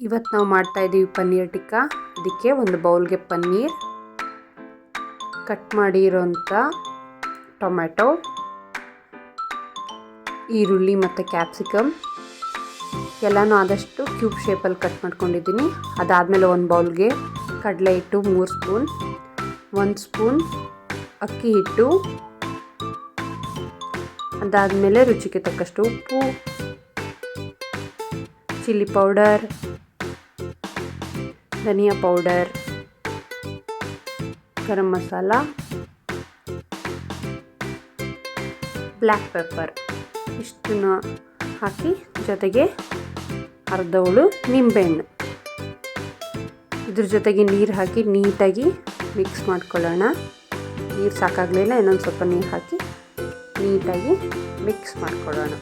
ಇವತ್ತು ನಾವು ಮಾಡ್ತಾ ಇದ್ದೀವಿ ಪನ್ನೀರ್ ಟಿಕ್ಕಾ. ಅದಕ್ಕೆ ಒಂದು ಬೌಲ್ಗೆ ಪನ್ನೀರ್, ಕಟ್ ಮಾಡಿರೋಂಥ ಟೊಮ್ಯಾಟೊ, ಈರುಳ್ಳಿ ಮತ್ತು ಕ್ಯಾಪ್ಸಿಕಮ್. ಎಲ್ಲನೂ ಆದಷ್ಟು ಕ್ಯೂಬ್ ಶೇಪಲ್ಲಿ ಕಟ್ ಮಾಡ್ಕೊಂಡಿದ್ದೀನಿ. ಅದಾದಮೇಲೆ ಒಂದು ಬೌಲ್ಗೆ ಕಡಲೆ ಹಿಟ್ಟು ಮೂರು ಸ್ಪೂನ್, ಒಂದು ಸ್ಪೂನ್ ಅಕ್ಕಿ ಹಿಟ್ಟು. ಅದಾದಮೇಲೆ ರುಚಿಗೆ ತಕ್ಕಷ್ಟು ಉಪ್ಪು, ಚಿಲ್ಲಿ ಪೌಡರ್ ಧನಿಯಾ powder, garam masala, black pepper ಇಷ್ಟನ್ನು ಹಾಕಿ ಜೊತೆಗೆ ಅರ್ಧ ಹುಳು ನಿಂಬೆಹಣ್ಣು. ಇದ್ರ ಜೊತೆಗೆ ನೀರು ಹಾಕಿ ನೀಟಾಗಿ ಮಿಕ್ಸ್ ಮಾಡ್ಕೊಳ್ಳೋಣ. ನೀರು ಸಾಕಾಗಲಿಲ್ಲ, ಇನ್ನೊಂದು ಸ್ವಲ್ಪ ನೀರು ಹಾಕಿ ನೀಟಾಗಿ ಮಿಕ್ಸ್ ಮಾಡ್ಕೊಳ್ಳೋಣ.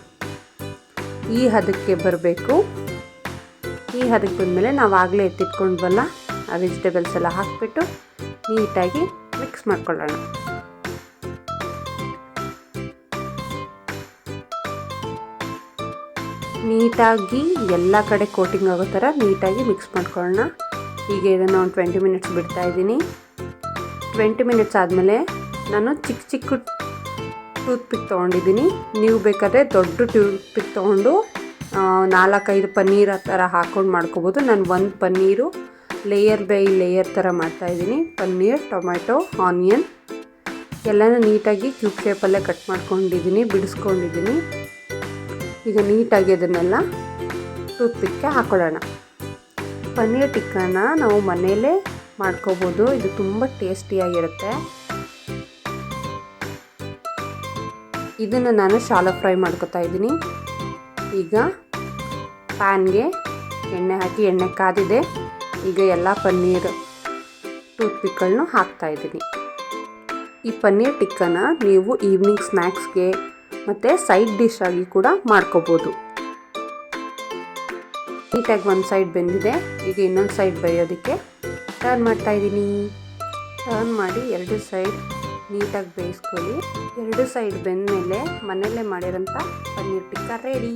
ಈ ಹದಕ್ಕೆ ಬರಬೇಕು ಈ ಹದಕ್ಕೆ ಬಂದಮೇಲೆ ನಾವು ಆಗಲೇ ಎತ್ತಿಟ್ಕೊಂಡ್ವಲ್ಲ, ಆ ವೆಜಿಟೇಬಲ್ಸ್ ಎಲ್ಲ ಹಾಕಿಬಿಟ್ಟು ನೀಟಾಗಿ ಮಿಕ್ಸ್ ಮಾಡ್ಕೊಳ್ಳೋಣ. ನೀಟಾಗಿ ಎಲ್ಲ ಕಡೆ ಕೋಟಿಂಗ್ ಆಗೋ ಥರ ನೀಟಾಗಿ ಮಿಕ್ಸ್ ಮಾಡ್ಕೊಳ್ಳೋಣ. ಈಗ ಇದನ್ನು ಒಂದು ಟ್ವೆಂಟಿ ಮಿನಿಟ್ಸ್ ಬಿಡ್ತಾ ಇದ್ದೀನಿ. ಟ್ವೆಂಟಿ ಮಿನಿಟ್ಸ್ ಆದಮೇಲೆ ನಾನು ಚಿಕ್ಕ ಚಿಕ್ಕ ಟೂತ್ ಪಿಕ್ ತೊಗೊಂಡಿದ್ದೀನಿ. ನೀವು ಬೇಕಾದರೆ ದೊಡ್ಡ ಟೂತ್ ಪಿಕ್ ತೊಗೊಂಡು ನಾಲ್ಕೈದು ಪನ್ನೀರ್ ಆ ಥರ ಹಾಕ್ಕೊಂಡು ಮಾಡ್ಕೋಬೋದು. ನಾನು ಒಂದು ಪನ್ನೀರು ಲೇಯರ್ ಬೈ ಲೇಯರ್ ಥರ ಮಾಡ್ತಾಯಿದ್ದೀನಿ ಪನ್ನೀರ್, ಟೊಮ್ಯಾಟೊ, ಆನಿಯನ್ ಎಲ್ಲನೂ ನೀಟಾಗಿ ಕ್ಯೂಬ್ ಶೇಪಲ್ಲೇ ಕಟ್ ಮಾಡ್ಕೊಂಡಿದ್ದೀನಿ, ಬಿಡಿಸ್ಕೊಂಡಿದ್ದೀನಿ. ಈಗ ನೀಟಾಗಿ ಅದನ್ನೆಲ್ಲ ಟೂತ್ ಪಿಕ್ಗೆ ಹಾಕೊಳ್ಳೋಣ. ಪನ್ನೀರ್ ಟಿಕ್ಕನ ನಾವು ಮನೆಯಲ್ಲೇ ಮಾಡ್ಕೋಬೋದು. ಇದು ತುಂಬ ಟೇಸ್ಟಿಯಾಗಿರುತ್ತೆ ಇದನ್ನು ನಾನು ಶಾಲೋ ಫ್ರೈ ಮಾಡ್ಕೋತಾ ಇದ್ದೀನಿ. ಈಗ ಪ್ಯಾನ್ಗೆ ಎಣ್ಣೆ ಹಾಕಿ, ಎಣ್ಣೆ ಕಾದಿದೆ. ಈಗ ಎಲ್ಲ ಪನ್ನೀರ್ ಟೂತ್ ಪಿಕ್ಗಳನ್ನೂ ಹಾಕ್ತಾಯಿದ್ದೀನಿ ಈ ಪನ್ನೀರ್ ಟಿಕ್ಕನ ನೀವು ಈವ್ನಿಂಗ್ ಸ್ನ್ಯಾಕ್ಸ್ಗೆ ಮತ್ತು ಸೈಡ್ ಡಿಶ್ ಆಗಿ ಕೂಡ ಮಾಡ್ಕೋಬೋದು. ನೀಟಾಗಿ ಒಂದು ಸೈಡ್ ಬೆಂದಿದೆ. ಈಗ ಇನ್ನೊಂದು ಸೈಡ್ ಬೇಯೋದಕ್ಕೆ ಟರ್ನ್ ಮಾಡ್ತಾಯಿದ್ದೀನಿ ಟರ್ನ್ ಮಾಡಿ ಎರಡು ಸೈಡ್ ನೀಟಾಗಿ ಬೇಯಿಸ್ಕೊಳ್ಳಿ. ಎರಡು ಸೈಡ್ ಬೆಂದ ಮೇಲೆ ಮನೆಯಲ್ಲೇ ಮಾಡಿರೋಂಥ ಪನ್ನೀರ್ ಟಿಕ್ಕ ರೆಡಿ